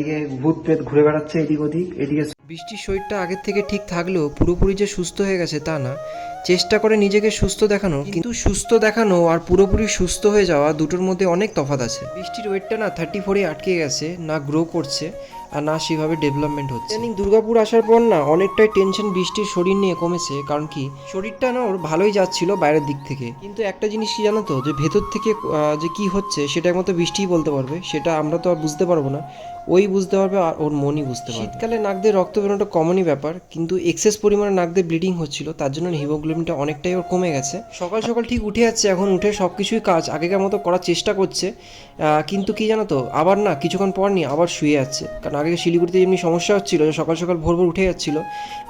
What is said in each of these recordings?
চারিদিকে ভূত প্রেত ঘুরে বেড়াচ্ছে এদিক ওদিক, এদিকে বৃষ্টির শরীরটা আগের থেকে ঠিক থাকলেও পুরোপুরি যে সুস্থ হয়ে গেছে তা না। চেষ্টা করে নিজেকে সুস্থ দেখানো, কিন্তু সুস্থ দেখানো আর পুরোপুরি সুস্থ হয়ে যাওয়া দুটোর মধ্যে অনেক তফাৎ আছে। বৃষ্টির ওয়েটটা না থার্টি ফোরে আটকে গেছে, না গ্রো করছে, আর না সেভাবে ডেভেলপমেন্ট হচ্ছে। ইদানিং দুর্গাপুর আসার পর না অনেকটাই টেনশন বৃষ্টির শরীর নিয়ে কমেছে, কারণ কি? শরীরটা না ওর ভালোই যাচ্ছিল বাইরের দিক থেকে। কিন্তু একটা জিনিস কি জানো তো? যে ভেতর থেকে যে কি হচ্ছে সেটা একমাত্র বৃষ্টিই বলতে পারবে, সেটা আমরা তো আর বুঝতে পারব না। ওই বুঝতে পারবে আর ওর মনই বুঝতে পারবে। শীতকালে নাক দিয়ে রক্ত বেরোনোটা কমনই ব্যাপার, কিন্তু এক্সেস পরিমাণে নাক দিয়ে ব্লিডিং হচ্ছিল, তার জন্য হিমোগ্লোবিনটা অনেকটাই ওর কমে গেছে। সকাল সকাল ঠিক উঠে যাচ্ছে, এখন উঠে সব কিছুই কাজ, আগেকার মতো করার চেষ্টা করছে কিন্তু কি জানো তো, আবার না কিছুক্ষণ পর নিয়ে আবার শুয়ে যাচ্ছে। কারণ আগে শিলিগুড়িতে এমনি সমস্যা হচ্ছিল, যে সকাল সকাল ভোর ভোর উঠে যাচ্ছিল,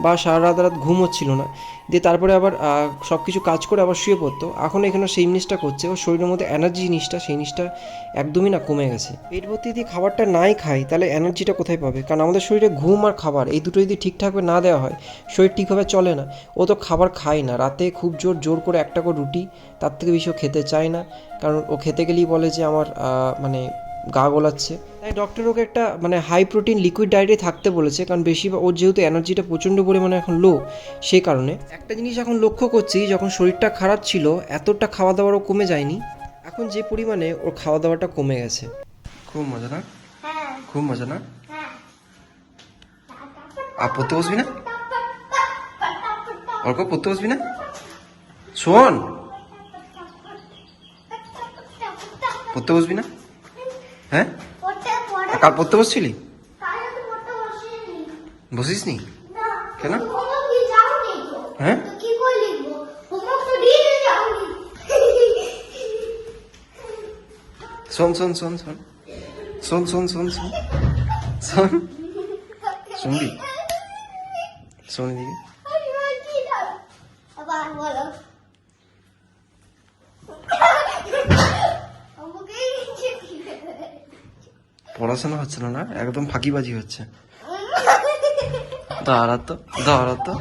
বা সারা রাত রাত ঘুম হচ্ছিল না, দিয়ে তারপরে আবার সব কিছু কাজ করে আবার শুয়ে পড়তো। এখন এখানে সেই জিনিসটা করছে, ওর শরীরের মধ্যে এনার্জি জিনিসটা, সেই জিনিসটা একদমই না কমে গেছে। পেট ভর্তি দিয়ে খাবারটা নাই খাই তাহলে এনার্জিটা কোথায় পাবে? কারণ আমাদের শরীরে ঘুম আর খাবার, এই দুটো যদি ঠিকঠাকভাবে না দেওয়া হয়, শরীর ঠিকভাবে চলে না। ও তো খাবার খায় না। রাতে খুব জোর জোর করে একটা করে রুটি, তার থেকে বেশি ও খেতে চায় না। কারণ ও খেতে গেলেই বলে যে আমার মানে গা গোলাচ্ছে। তাই ডক্টর ওকে একটা মানে হাই প্রোটিন লিকুইড ডায়েটে থাকতে বলেছে, কারণ বেশি ওর যেহেতু এনার্জিটা প্রচণ্ড পরিমাণে এখন লো সেই কারণে। একটা জিনিস এখন লক্ষ্য করছি, যখন শরীরটা খারাপ ছিল, এতটা খাওয়া দাওয়ারও কমে যায়নি। এখন যে পরিমাণে ওর খাওয়া দাওয়াটা কমে গেছে। খুব মজা না খুব মজা না? আর পড়তে বসবি না? অর্ক পড়তে বসবি না? শোন। পড়তে বসবি না? হ্যাঁ? কাল পড়তে বসছিলি? বসিস নি কেন? হ্যাঁ? শোন শোন শোন শোন। শোন শোন শোন শোন শোন শুনবি শোন এদিকে পড়াশোনা হচ্ছে না না? একদম ফাঁকিবাজি হচ্ছে। দাঁড়া তো দাঁড়া তো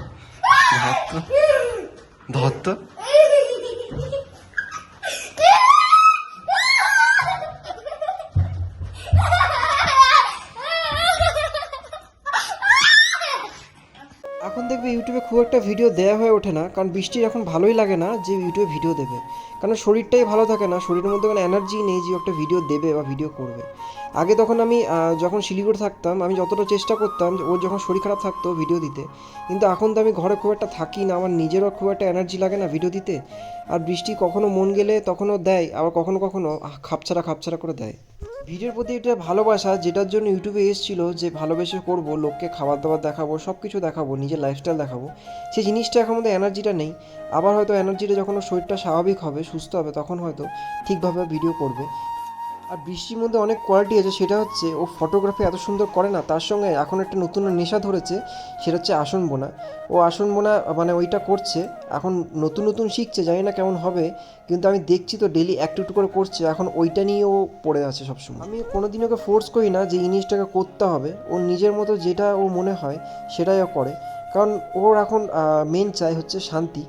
একটা ভিডিও দেওয়া হয়ে ওঠে না কারণ বৃষ্টির এখন ভালোই লাগে না যে ইউটিউবে ভিডিও দেবে। কারণ শরীরটাই ভালো থাকে না শরীরের মধ্যে কোনো এনার্জি নেই যে একটা ভিডিও দেবে বা ভিডিও করবে। আগে তখন আমি যখন শিলিগুড়ি থাকতাম আমি যতটা চেষ্টা করতাম ওর যখন শরীর খারাপ থাকতো ভিডিও দিতে কিন্তু এখন তো আমি ঘরে খুব একটা থাকি না আমার নিজেরও খুব একটা এনার্জি লাগে না ভিডিও দিতে। আর বৃষ্টি কখনো মন গেলে তখনও দেয় আবার কখনো কখনো আহ, খাপছাড়া খাপছাড়া করে দেয়। ভিডিওর প্রতি এটা ভালোবাসা যেটার জন্য ইউটিউবে এসেছিল যে ভালোবেসে করব, লোককে খাবার দাবার দেখাবো সব কিছু দেখাবো, নিজের লাইফস্টাইল দেখাবো, সেই জিনিসটা এখন মধ্যে এনার্জিটা নেই। আবার হয়তো এনার্জিটা যখন শরীরটা স্বাভাবিক হবে, সুস্থ হবে, তখন হয়তো ঠিকভাবে ভিডিও করবে। আর বৃষ্টির মধ্যে অনেক কোয়ালিটি আছে, সেটা হচ্ছে ও ফটোগ্রাফি এত সুন্দর করে না, তার সঙ্গে এখন একটা নতুন নেশা ধরেছে, সেটা হচ্ছে আসন বোনা। ও আসন বোনা মানে ওইটা করছে, এখন নতুন নতুন শিখছে, জানি না কেমন হবে, কিন্তু আমি দেখছি তো ডেলি একটু একটু করে করছে, এখন ওইটা নিয়ে ও পড়ে আছে সবসময়। আমি কোনোদিন ওকে ফোর্স করি না যে জিনিসটাকে করতে হবে, ও নিজের মতো যেটা ও মনে হয়, সেটাই ও করে। কারণ ওর এখন মেন চাই হচ্ছে শান্তি।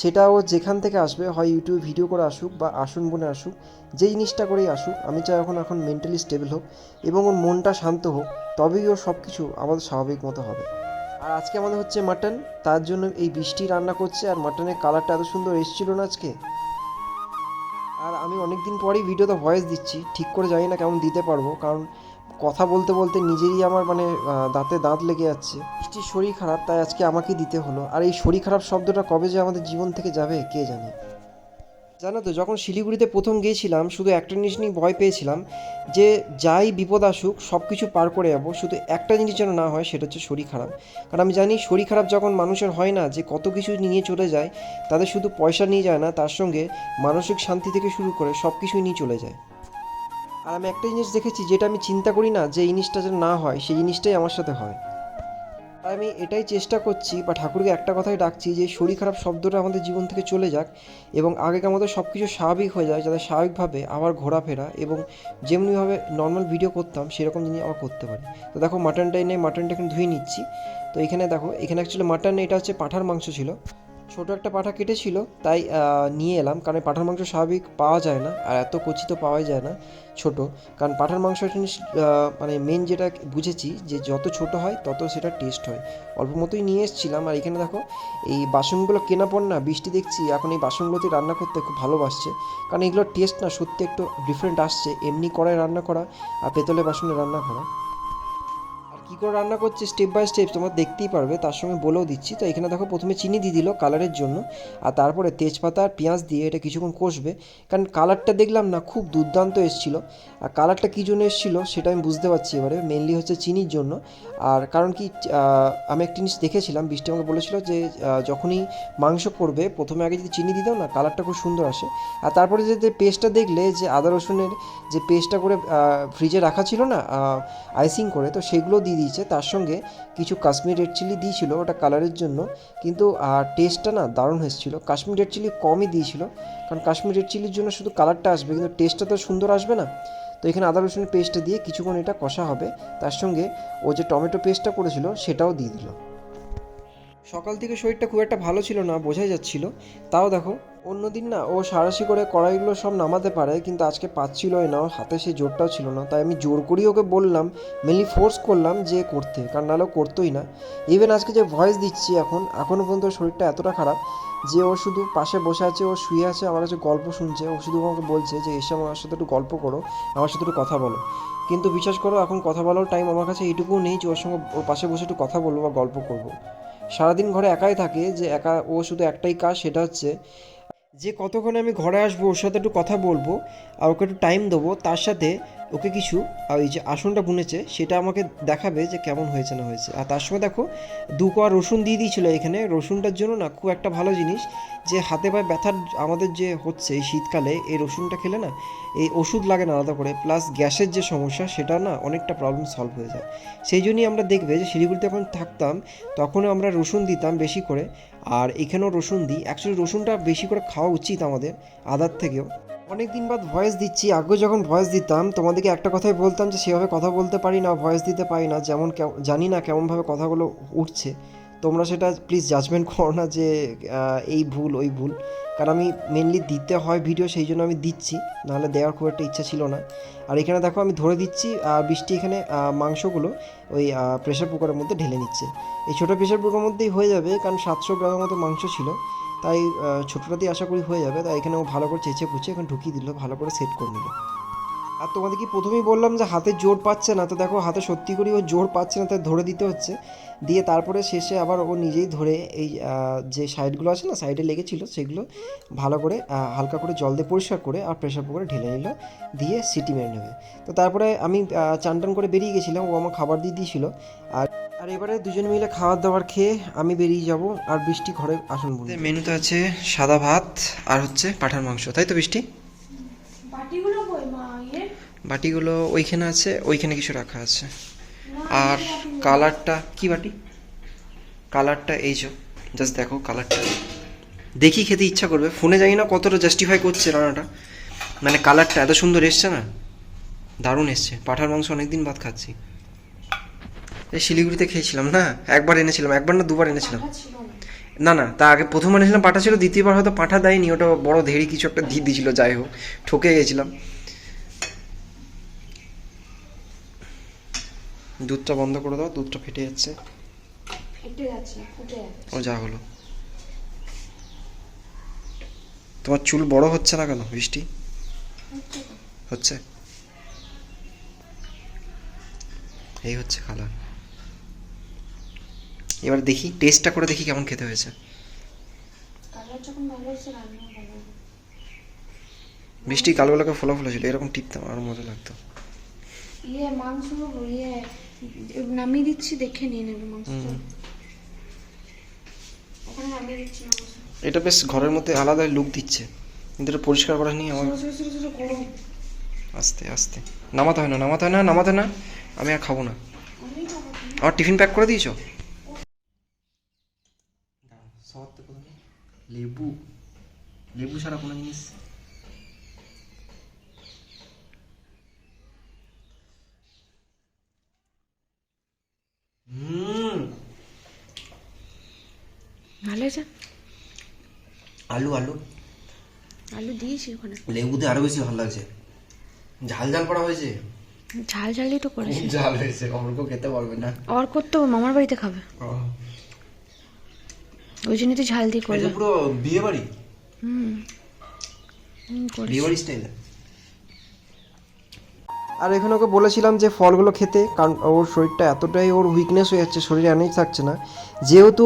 সেটা ও যেখান থেকে আসবে, হয় ইউটিউবে ভিডিও করে আসুক বা আসন বনে আসুক যে জিনিসটা করেই আসুক, আমি চাই এখন এখন মেন্টালি স্টেবল হোক এবং ওর মনটা শান্ত হোক, তবেই ও সব কিছু আমাদের স্বাভাবিক মতো হবে। আর আজকে আমাদের হচ্ছে মাটন তার জন্য এই বৃষ্টি রান্না করছে আর মাটনের কালারটা এত সুন্দর এসেছিল না আজকে? আর আমি অনেক দিন পরেই ভিডিওতে ভয়েস দিচ্ছি, ঠিক করে জানি না কেমন দিতে পারব, কারণ কথা বলতে বলতে নিজেরই আমার মানে দাঁতে দাঁত লেগে যাচ্ছে। বৃষ্টির শরীর খারাপ, তাই আজকে আমাকেই দিতে হলো। আর এই শরীর খারাপ শব্দটা কবে যে আমাদের জীবন থেকে যাবে, কে জানে? জানো তো, যখন শিলিগুড়িতে প্রথম গিয়েছিলাম, শুধু একটা জিনিস নিয়ে ভয় পেয়েছিলাম, যে যাই বিপদ আসুক সব কিছু পার করে যাব। শুধু একটা জিনিস যেন না হয়, সেটা হচ্ছে শরীর খারাপ। কারণ আমি জানি, শরীর খারাপ যখন মানুষের হয় না, যে কত কিছু নিয়ে চলে যায়, তাদের শুধু পয়সা নিয়ে যায় না, তার সঙ্গে মানসিক শান্তি থেকে শুরু করে সব কিছুই নিয়ে চলে যায়। আর আমি একটা জিনিস দেখেছি যেটা আমি চিন্তা করি না যে জিনিসটা যেন না হয়, সেই জিনিসটাই আমার সাথে হয়। আর আমি এটাই চেষ্টা করছি, বা ঠাকুরকে একটা কথাই ডাকছি যে শরীর খারাপ শব্দটা আমাদের জীবন থেকে চলে যাক এবং আগেকার মতো সব কিছু স্বাভাবিক হয়ে যায়, যাতে স্বাভাবিকভাবে আবার ঘোরাফেরা এবং যেমনিভাবে নর্মাল ভিডিও করতাম, সেরকম জিনিস আবার করতে পারি। তো দেখো মাটনটা এনে মাটনটা এখানে ধুয়ে নিচ্ছি। তো এখানে দেখো, এখানে অ্যাকচুয়ালি মাটন এটা হচ্ছে পাঠার মাংস ছিল। ছোট একটা পাঠা কেটেছিল, তাই নিয়ে এলাম। কারণ পাঠার মাংস স্বাভাবিক পাওয়া যায় না, আর এত কচি তো পাওয়াই যায় না ছোট। কারণ পাঠার মাংস জিনিস মানে মেন যেটা বুঝেছি যে যত ছোট হয়, তত সেটা টেস্ট হয়। অল্প মতোই নিয়ে এসেছিলাম, আর এখানে দেখো, এই বাসনগুলো কেনা পর না, বৃষ্টি দেখছি, এখন এই বাসনগুলোতে রান্না করতে খুব ভালোবাসছে। কারণ এগুলোর টেস্ট না সত্যি একটু ডিফারেন্ট আসছে। এমনি কড়াই রান্না করা, আর পেতলে বাসনে রান্না করা। কী করে রান্না করছে স্টেপ বাই স্টেপ তোমরা দেখতেই পারবে, তার সঙ্গে বলেও দিচ্ছি। তো এখানে দেখো, প্রথমে চিনি দিয়ে দিল কালারের জন্য, আর তারপরে তেজপাতা আর পেঁয়াজ দিয়ে এটা কিছুক্ষণ কষবে। কারণ কালারটা দেখলাম না, খুব দুর্দান্ত এসেছিল। আর কালারটা কী জন্য এসেছিল, সেটা আমি বুঝতে পারছি এবারে। মেনলি হচ্ছে চিনির জন্য। আর কারণ কি আমি একটা জিনিস দেখেছিলাম, বৃষ্টি আমাকে বলেছিল যে যখনই মাংস করবে প্রথমে আগে যদি চিনি দিয়ে দাও না কালারটা খুব সুন্দর আসে। আর তারপরে যে পেস্টটা দেখলে, যে আদা রসুনের যে পেস্টটা করে ফ্রিজে রাখা ছিল না আইসিং করে, তো সেগুলো দিয়ে দিয়েছে, তার সঙ্গে কিছু কাশ্মীর রেড চিলি দিয়েছিল ওটা কালারের জন্য। কিন্তু টেস্টটা না দারুণ হয়েছিল। কাশ্মীর রেড চিলি কমই দিয়েছিল, কারণ কাশ্মীর রেড চিলির জন্য শুধু কালারটা আসবে, কিন্তু টেস্টটা তো সুন্দর আসবে না। তো এখানে আদা রসুন পেস্টটা দিয়ে কিছুক্ষণ এটা কষা হবে। তার সঙ্গে ও যে টমেটো পেস্টটা করেছিল, সেটাও দিয়ে দিল। সকাল থেকে শরীরটা খুব একটা ভালো ছিল না, বোঝাই যাচ্ছিল। তাও দেখো অন্যদিন না ও সারাশি করে কড়াইগুলো সব নামাতে পারে, কিন্তু আজকে পাচ্ছিলই না হাতে সেই জোরটাও ছিল না। তাই আমি জোর করেই ওকে বললাম মেনলি ফোর্স করলাম যে করতে, কারণ নাহলে করতোই না। ইভেন আজকে যে ভয়েস দিচ্ছি এখন এখনও পর্যন্ত শরীরটা এতটা খারাপ যে ও শুধু পাশে বসে আছে, ও শুয়ে আছে, আমার কাছে গল্প শুনছে, ও শুধু আমাকে বলছে যে, এসে আমার সাথে একটু গল্প করো, আমার সাথে একটু কথা বলো। কিন্তু বিশ্বাস করো, এখন কথা বলার টাইম আমার কাছে এইটুকুও নেই যে ওর সঙ্গে ওর পাশে বসে একটু কথা বলব বা গল্প করব। সারাদিন ঘরে একাই থাকে, যে একা, ও শুধু একটাই কাজ, সেটা হচ্ছে, যে কতক্ষণে আমি ঘরে আসব, ওর সাথে একটু কথা বলব, আর ওকে একটু টাইম দেবো, তার সাথে ওকে কিছু ওই যে আসনটা বুনেছে, সেটা আমাকে দেখাবে যে কেমন হয়েছে না হয়েছে। আর তার সঙ্গে দেখো, দু কোয়া রসুন দিয়ে দিয়েছিলো এখানে। রসুনটার জন্য না খুব একটা ভালো জিনিস, যে হাতে পায়ে ব্যথার আমাদের যে হচ্ছে এই শীতকালে, এই রসুনটা খেলে না, এই ওষুধ লাগে না আলাদা করে প্লাস গ্যাসের যে সমস্যা, সেটা না অনেকটা প্রবলেম সলভ হয়ে যায়। সেই জন্যই আমরা দেখবে যে শিলিগুড়িতে যখন থাকতাম, তখনও আমরা রসুন দিতাম বেশি করে, আর এখানেও রসুন দিই। অ্যাকচুয়ালি রসুনটা বেশি করে খাওয়া উচিত আমাদের, আদার থেকেও। অনেক দিন বাদ ভয়েস দিচ্ছি আগে যখন ভয়েস দিতাম, তোমাদেরকে একটা কথাই বলতাম যে সেভাবে কথা বলতে পারি না ভয়েস দিতে পারি না, যেমন জানি না কেমনভাবে কথাগুলো উঠছে। তোমরা সেটা প্লিজ জাজমেন্ট করো না যে এই ভুল, ওই ভুল। কারণ আমি মেনলি দিতে হয় ভিডিও সেই জন্য আমি দিচ্ছি, নাহলে দেওয়ার খুব একটা ইচ্ছা ছিল না। আর এখানে দেখো, আমি ধরে দিচ্ছি বৃষ্টি এখানে মাংসগুলো ওই প্রেশার কুকারের মধ্যে ঢেলে নিচ্ছে। এই ছোটো প্রেশার কুকারের মধ্যেই হয়ে যাবে, কারণ সাতশো গ্রামের মতো মাংস ছিল। তাই ছোটোটাতেই আশা করি হয়ে যাবে। তাই এখানে ও ভালো করে চেঁচে পুচে এখন ঢুকিয়ে দিল, ভালো করে সেট করে নিল। আর তোমাদের কি প্রথমেই বললাম যে হাতে জোর পাচ্ছে না? তো দেখো, হাতে সত্যি করেই ও জোর পাচ্ছে না, তাই ধরে দিতে হচ্ছে। দিয়ে তারপরে শেষে আবার ও নিজেই ধরে এই যে সাইডগুলো আছে না সাইডে লেগেছিল সেগুলো ভালো করে হালকা করে জল দিয়ে পরিষ্কার করে আর প্রেশার কুকারে ঢেলে নিল, দিয়ে সিটি মেরে নেবে। তো তারপরে আমি চান টান করে বেরিয়ে গেছিলাম, ও আমার খাবার দিয়ে দিয়েছিল। আর আর এবারে দুজন মিলে খাবার দাবার খেয়ে আমি বেরিয়ে যাব, আর বৃষ্টি ঘরে আসন মেনুতে আছে সাদা ভাত আর হচ্ছে পাঠার মাংস, তাই তো বৃষ্টি বাটিগুলো কই মা ইয়ে বাটিগুলো ওইখানে আছে ওইখানে কিছু রাখা আছে। আর কালারটা কি বাটি? কালারটা এই যে জাস্ট দেখো কালারটা। দেখি খেতে ইচ্ছা করবে। ফোনে জানি না কতটা জাস্টিফাই করছে রান্নাটা। মানে কালারটা এত সুন্দর এসছে না? দারুণ এসছে। পাঠার মাংস অনেকদিন বাদ খাচ্ছি। এই শিলিগুড়িতে খেয়েছিলাম না? একবার এনেছিলাম একবার না দুবার এনেছিলাম। না। না না তা আগে প্রথম এনেছিলাম পাঠা ছিল দ্বিতীয়বার হয়তো পাঠা দেয়নি ওটা বড় ধেড়ি কিছু একটা দিয়ে দিয়েছিল যাই হোক ঠকে গেছিলাম। দুধটা বন্ধ করে দাও দুধটা ফেটে যাচ্ছে। ফেটে যাচ্ছে ফুটে যাচ্ছে। ও যা হলো। তোমার চুল বড় হচ্ছে না কেন বৃষ্টি? হচ্ছে এই হচ্ছে কালার এবার দেখি টেস্টটা করে দেখি কেমন খেতে হয়েছে। বৃষ্টি কালগুলোকে ফোলা ফোলা ছিল এরকম টিপতাম আরও মজা লাগতো। ইয়ে মাংস ইয়ে নামিয়ে দিচ্ছি দেখে নিয়ে নেবে মাংসটা। ওখানে নামিয়ে দিচ্ছি মাংস এটা বেশ ঘরের মধ্যে আলাদা লুক দিচ্ছে। কিন্তু এটা পরিষ্কার করা নিয়ে আমার। আস্তে আস্তে। নামাতে হয় না নামাতে হয় না নামাতে না। আমি আর খাব না। আমার টিফিন প্যাক করে দিয়েছ? লেবু। লেবু ছাড়া কোনো জিনিস হুম আলু আলু। আলু দিয়েছি ওখানে। লেবু দিয়ে আরও বেশি ভালো লাগছে। ঝাল ঝাল করা হয়েছে? ঝাল ঝালই তো করেছি। ঝাল হয়েছে অমরকে খেতে পারবে না। করতে হবে মামার বাড়িতে খাবে। ওই জন্য তুই ঝাল দিয়ে এটা পুরো বিয়ে বাড়ি হুম। হুম, বিয়ে বাড়ি স্টাইলে আর এখানে ওকে বলেছিলাম যে ফলগুলো খেতে, কারণ ওর শরীরটা এতটাই ওর উইকনেস হয়ে যাচ্ছে, শরীরে এনার্জি থাকছে না। যেহেতু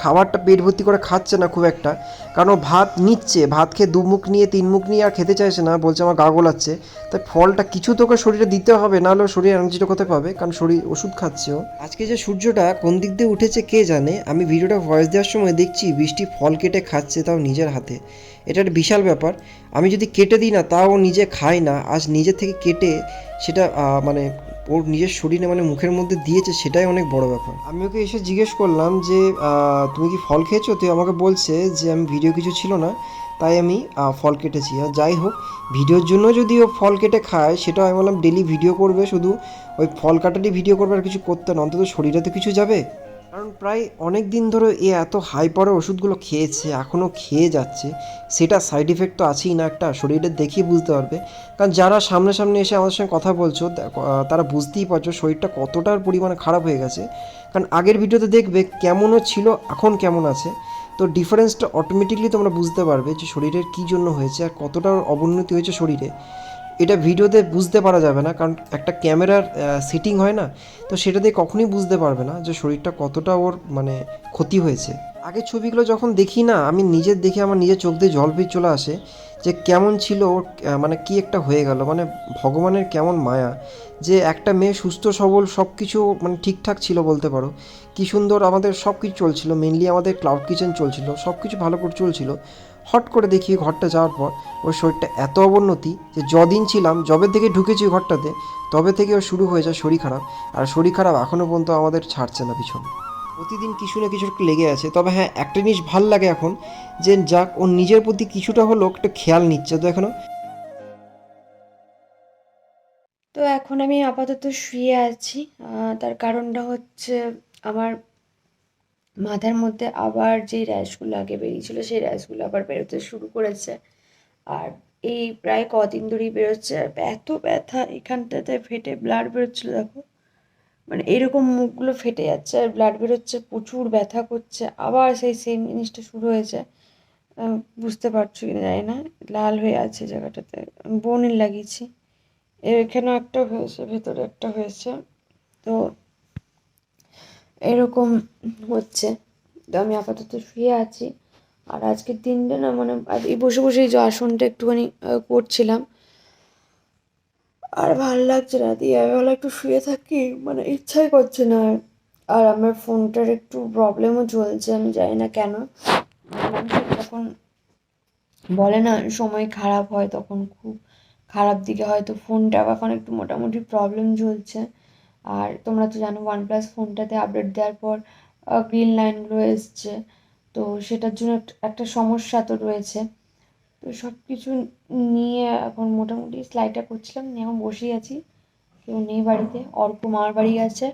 খাবারটা পেট ভর্তি করে খাচ্ছে না খুব একটা, কারণ ও ভাত নিচ্ছে, ভাত খেয়ে দু মুখ নিয়ে, তিন মুখ নিয়ে আর খেতে চাইছে না, বলছে আমার গা গোলাচ্ছে। তাই ফলটা কিছু তোকে শরীরে দিতে হবে নাহলে ওর শরীরে এনার্জিটা কোথায় পাবে? কারণ শরীর ওষুধ খাচ্ছে ও। আজকে যে সূর্যটা কোন দিক দিয়ে উঠেছে কে জানে? আমি ভিডিওটা ভয়েস দেওয়ার সময় দেখছি, বৃষ্টি ফল কেটে খাচ্ছে তাও নিজের হাতে। এটা একটা বিশাল ব্যাপার। আমি যদি কেটে দিই না, তাও নিজে খায় না। আজ নিজের থেকে কেটে সেটা মানে ওর নিজের শরীরে মানে মুখের মধ্যে দিয়েছে, সেটাই অনেক বড় ব্যাপার। আমি ওকে এসে জিজ্ঞেস করলাম যে তুমি কি ফল খেয়েছো? তুই আমাকে বলছে যে, আমি ভিডিও কিছু ছিল না, তাই আমি ফল কেটেছি। আর যাই হোক, ভিডিওর জন্য যদি ও ফল কেটে খায়, সেটা আমি বললাম ডেলি ভিডিও করবে, শুধু ওই ফল কাটারই ভিডিও করবে, আর কিছু করতে না। অন্তত শরীরে তো কিছু যাবে? কারণ প্রায় অনেক দিন ধরে এ এত হাই পাওয়ারের ওষুধগুলো খেয়েছে এখনও খেয়ে যাচ্ছে। সেটা সাইড ইফেক্ট তো আছেই না একটা শরীরে দেখিয়ে বুঝতে পারবে। কারণ যারা সামনে সামনে এসে আমাদের সঙ্গে কথা বলছো তারা বুঝতেই পারছ শরীরটা কতটার পরিমাণে খারাপ হয়ে গেছে। কারণ আগের ভিডিওতে দেখবে কেমনও ছিল, এখন কেমন আছে। তো ডিফারেন্সটা অটোমেটিকলি তোমরা বুঝতে পারবে যে শরীরের কী জন্য হয়েছে আর কতটা অবনতি হয়েছে শরীরে। এটা ভিডিওতে বুঝতে পারা যাবে না, কারণ একটা ক্যামেরার সিটিং হয় না, তো সেটা দিয়ে কখনোই বুঝতে পারবে না যে শরীরটা কতটা ওর মানে ক্ষতি হয়েছে। আগের ছবিগুলো যখন দেখি না, আমি নিজের দেখে আমার নিজের চোখ দিয়ে জল পেয়ে চলে আসে যে কেমন ছিল ওর মানে কি একটা হয়ে গেল মানে ভগবানের কেমন মায়া, যে একটা মেয়ে সুস্থ, সবল সব কিছু মানে ঠিকঠাক ছিল বলতে পারো। কি সুন্দর আমাদের সব কিছু চলছিল মেনলি আমাদের ক্লাউড কিচেন চলছিল সব কিছু ভালো করে চলছিল। হট করে দেখি ঘরটা যাওয়ার পর ওর শরীরটা এত অবনতি যে যদিন ছিলাম, যবে থেকে ঢুকেছি ঘরটাতে, তবে থেকে ওর শুরু হয়ে যায় শরীর খারাপ। আর শরীর খারাপ এখনও পর্যন্ত আমাদের ছাড়ছে না পিছনে। প্রতিদিন কিছু না কিছু লেগে আছে। তবে হ্যাঁ একটা জিনিস ভালো লাগে এখন যে যাক, ওর নিজের প্রতি কিছুটা হলেও একটা খেয়াল নিচ্ছে তো এখনও তো এখন আমি আপাতত শুয়ে আছি। তার কারণটা হচ্ছে আমার মাথার মধ্যে আবার যে র্যাশগুলো আগে বেরিয়েছিল, সেই র্যাশগুলো আবার বেরোতে শুরু করেছে। আর এই প্রায় কদিন ধরেই বেরোচ্ছে। এত ব্যথা, এখানটাতে ফেটে ব্লাড বেরোচ্ছিল, দেখো। মানে এরকম মুখগুলো ফেটে যাচ্ছে আর ব্লাড বেরোচ্ছে, প্রচুর ব্যথা করছে। আবার সেই সেম জিনিসটা শুরু হয়েছে। বুঝতে পারছ কি জানি না। লাল হয়ে আছে জায়গাটাতে। বোনের লাগিয়েছি। এখানেও একটা হয়েছে, ভেতরে একটা হয়েছে। তো এরকম হচ্ছে। তো আমি আপাতত শুয়ে আছি। আর আজকের দিনটা না মানে এই বসে বসে এই যে আসনটা একটুখানি করছিলাম। আর ভালো লাগছে না। দিয়ে আমি ভালো একটু শুয়ে থাকি মানে ইচ্ছাই করছে না। আর। আমার ফোনটার একটু প্রবলেমও চলছে, আমি জানি না কেন। যখন বলে না সময় খারাপ হয়, তখন খুব খারাপ দিকে হয়তো ফোনটা এখন একটু মোটামুটি প্রবলেম চলছে। আর তোমরা তো জানো ওয়ান প্লাস ফোনটাতে আপডেট দেওয়ার পর গ্রিন লাইনগুলো এসছে। তো সেটার জন্য একটা- সমস্যা তো রয়েছে। তো সব কিছু নিয়ে এখন মোটামুটি স্লাইডটা করছিলাম, নিয়ে এখন বসেই আছি। কেউ নেই বাড়িতে, অর্ক মামার বাড়ি গেছে।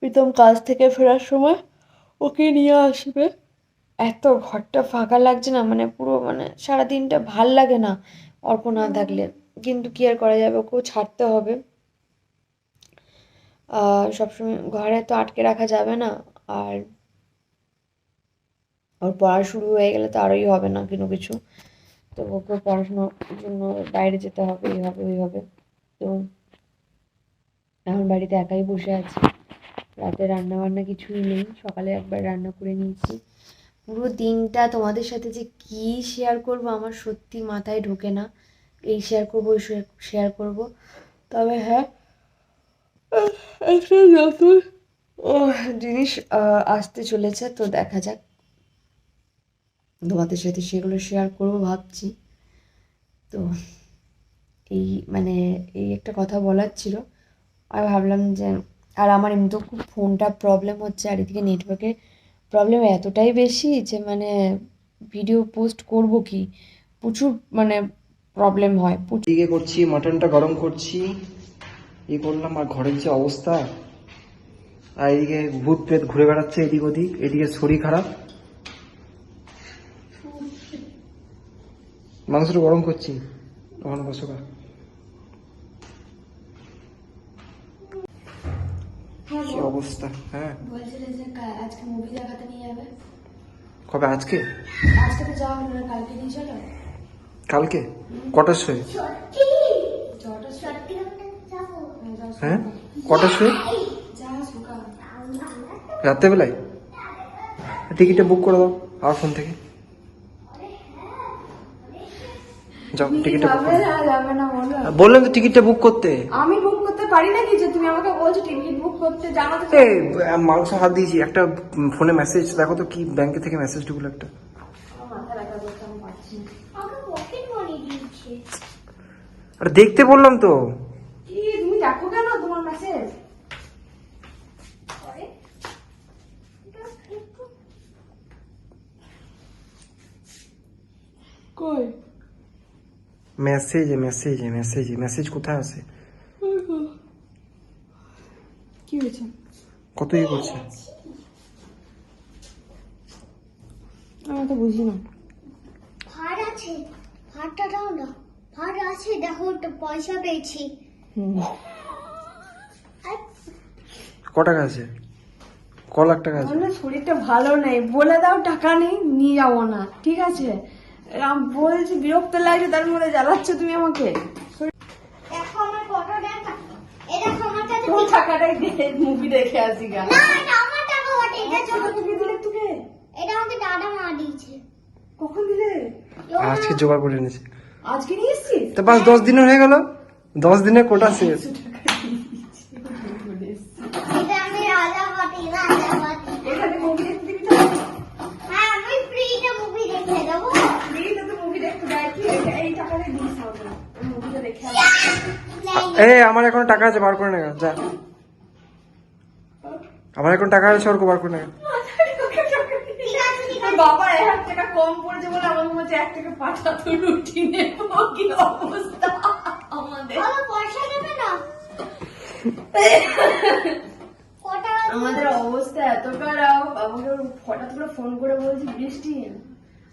প্রীতম কাজ থেকে ফেরার সময় ওকে নিয়ে আসবে। এত ঘরটা ফাঁকা লাগছে না মানে পুরো মানে সারাদিনটা ভালো লাগে না অর্ক না থাকলে। কিন্তু কি আর করা যাবে, ওকেও ছাড়তে হবে। সবসময় ঘরে তো আটকে রাখা যাবে না, আর ওর পড়া শুরু হয়ে গেলে তো আরোই হবে না কোনো কিছু। তো ওকে পড়াশোনার জন্য বাইরে যেতে হবে, এই হবে, ওই হবে। তো এখন বাড়িতে একাই বসে আছি। রাতে রান্না বান্না কিছুই নেই, সকালে একবার রান্না করে নিয়েছি। পুরো দিনটা তোমাদের সাথে যে কি শেয়ার করব আমার সত্যি মাথায় ঢোকে না। এই শেয়ার করব, ওই শেয়ার করব। তবে হ্যাঁ একটা নতুন জিনিস আসতে চলেছে, তো দেখা যাক। তোমাদের সাথে সেগুলো শেয়ার করব ভাবছি। তো এই মানে এই একটা কথা বলার ছিল। আর ভাবলাম যে, আর আমার এমনিতেও খুব ফোনটা প্রবলেম হচ্ছে, আর এদিকে নেটওয়ার্কের প্রবলেম এতটাই বেশি যে মানে ভিডিও পোস্ট করব কি? প্রচুর মানে প্রবলেম হয়। করছি মাটনটা গরম করছি। ই করলাম আর ঘরের যে অবস্থা আর এদিকে ভূত প্রেত ঘুরে বেড়াচ্ছে এদিক ওদিক এদিকে শরীর খারাপ। মাংসটা গরম করছি। তখন বসো গা। কি অবস্থা? হ্যাঁ। বলছিলে যে আজকে মুভি দেখাতে নিয়ে যাবে। কবে? আজকে? আজকে তো যাওয়া হলো না কালকে নিয়ে চলো। কালকে? কটার ছটা হ্যাঁ? কটার শোয়ে? যা রাত্রেবেলায়? টিকিটটা বুক করে দাও আমার ফোন থেকে। যাও টিকিটটা বুক। বললাম তো টিকিটটা বুক করতে। আমি বুক করতে পারি না কিছু তুমি আমাকে বলছো টিকিট বুক করতে? জানো তো মাংস হাত দিয়েছি একটা ফোনে মেসেজ দেখো তো কি ব্যাংকে থেকে মেসেজ ঢুকলো একটা। আরে দেখতে বললাম তো কি তুমি দেখো কেন তোমার মেসেজ কই? মেসেজ মেসেজ মেসেজ মেসেজ কোথায় আছে? কি হয়েছে? কত ইয়ে করছে? আমি তো বুঝি না। ভাড় আছে। ভাড়টা দাও না। ভাড় আছে দেখো একটা পয়সা পেয়েছি। ক টাকা আছে? ক লাখ টাকা আছে? শরীরটা ভালো নেই। বলে দাও টাকা নেই নিয়ে যাব না। ঠিক আছে? বলছি বিরক্ত লাগছে তার মধ্যে জ্বালাচ্ছ তুমি আমাকে। মুভি দেখে। আসি গা। না এটা আমার টাকা বটে এটা টাকা চলো তুমি দিলে তোকে? এটা আমাকে দাদা মা দিয়েছে। কখন দিলে? আজকে জোগাড় করে এনেছি। আজকে নিয়ে এসছিস? তো বাস দশ দিনের হয়ে গেল। দশ দিনের কোটা শেষ। এ আমার এখন টাকা আছে বার করে নেগা যা। আমার এখন টাকা আছে ওর বার করে নেগা। বাবা এক টাকা কম পড়েছে বলে আমার মনে হচ্ছে এক টাকা রুটি নেব কি অবস্থা। আমাদের। পয়সা দেবে না। আমাদের অবস্থা এত খারাপ। আমাকে হঠাৎ করে ফোন করে বলছি বৃষ্টি?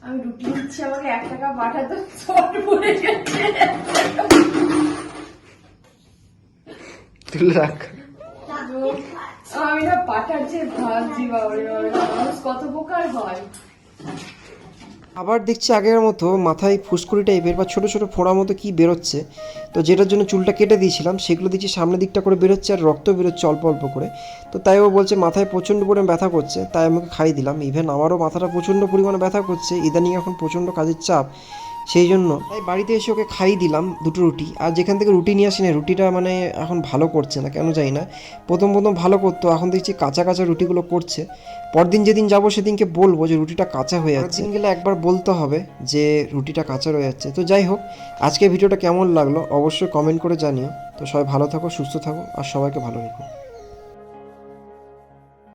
আমি রুটি দিচ্ছি আমাকে এক টাকা পাঠাতো চট পড়ে গেছে। তুলে রাখ। আমি না পাঠাচ্ছি ভাবছি বাবা রে বাবা, মানুষ কত প্রকার হয়। আবার দেখছি আগের মতো মাথায় ফুসকুড়ি টাইপের বা ছোটো ছোটো ফোড়া মতো কি বেরোচ্ছে। তো যেটার জন্য চুলটা কেটে দিয়েছিলাম সেগুলো দেখছি সামনের দিকটা করে বেরোচ্ছে আর রক্ত বেরোচ্ছে অল্প অল্প করে। তো তাই ও বলছে মাথায় প্রচণ্ড পরিমাণে ব্যথা করছে। তাই আমাকে খাইয়ে দিলাম। ইভেন আমারও মাথাটা প্রচণ্ড পরিমাণে ব্যথা করছে। ইদানিং এখন প্রচণ্ড কাজের চাপ। সেই জন্য। তাই বাড়িতে এসে ওকে খাইয়ে দিলাম দুটো রুটি। আর যেখান থেকে রুটি নিয়ে আসি না, রুটিটা মানে এখন ভালো করছে না, কেন জানি না। প্রথম প্রথম ভালো করতো, এখন দেখছি কাঁচা কাঁচা রুটিগুলো করছে। পরদিন যেদিন যাব সেদিনকে বলব যে রুটিটা কাঁচা হয়ে যাচ্ছে। গেলে একবার বলতে হবে যে রুটিটা কাঁচা রয়ে যাচ্ছে। তো যাই হোক, আজকে ভিডিওটা কেমন লাগল অবশ্যই কমেন্ট করে জানিও। তো সবাই ভালো থাকো, সুস্থ থাকো, আর সবাইকে ভালো রেখো।